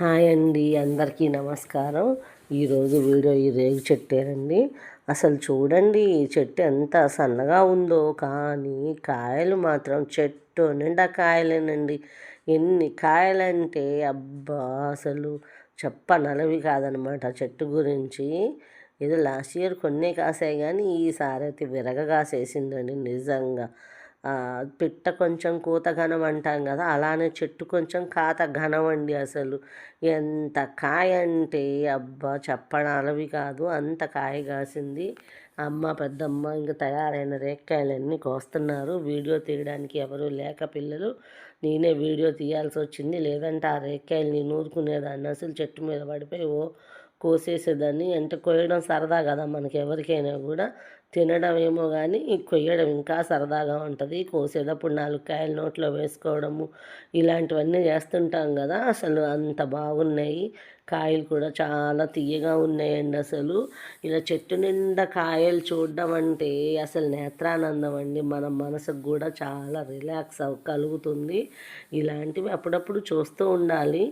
Hi అండి అందరికీ నమస్కారం. ఈరోజు వీడియో ఈ రేగు చెట్టేనండి అసలు చూడండి ఈ చెట్టు ఎంత సన్నగా ఉందో. కానీ కాయలు మాత్రం చెట్టు నిండా కాయలేనండి. ఎన్ని కాయలంటే అబ్బా అసలు చెప్పనలవి కాదనమాట చెట్టు గురించి. ఏదో లాస్ట్ ఇయర్ కొన్నే కాసాయి కానీ ఈసారి అయితే విరగ కాసేసిందండి నిజంగా. పిట్ట కొంచెం కూత ఘనం అంటాం కదా అలానే చెట్టు కొంచెం కాత ఘనం అండి అసలు. ఎంత కాయ అంటే అబ్బా చెప్పడాలవి కాదు అంత కాయ కాసింది. అమ్మ పెద్దమ్మ ఇంకా తయారైన రేక్కాయలన్నీ కోస్తున్నారు. వీడియో తీయడానికి ఎవరు లేక పిల్లలు నేనే వీడియో తీయాల్సి వచ్చింది లేదంటే ఆ రేక్కాయలు నేను ఊరుకునేదాన్ని అసలు చెట్టు మీద పడిపోయి ఓ కోసేసేదాన్ని. అంటే కొయ్యడం సరదా కదా మనకి ఎవరికైనా కూడా. తినడం ఏమో కానీ కొయ్యడం ఇంకా సరదాగా ఉంటుంది. కోసేటప్పుడు నాలుగు కాయలు నోట్లో వేసుకోవడము ఇలాంటివన్నీ చేస్తుంటాం కదా. అసలు అంత బాగున్నాయి. కాయలు కూడా చాలా తీయగా ఉన్నాయండి అసలు. ఇలా చెట్టు నిండా కాయలు చూడడం అంటే అసలు నేత్రానందం అండి. మన మనసుకు కూడా చాలా రిలాక్స్ అవ కలుగుతుంది. ఇలాంటివి అప్పుడప్పుడు చూస్తూ ఉండాలి.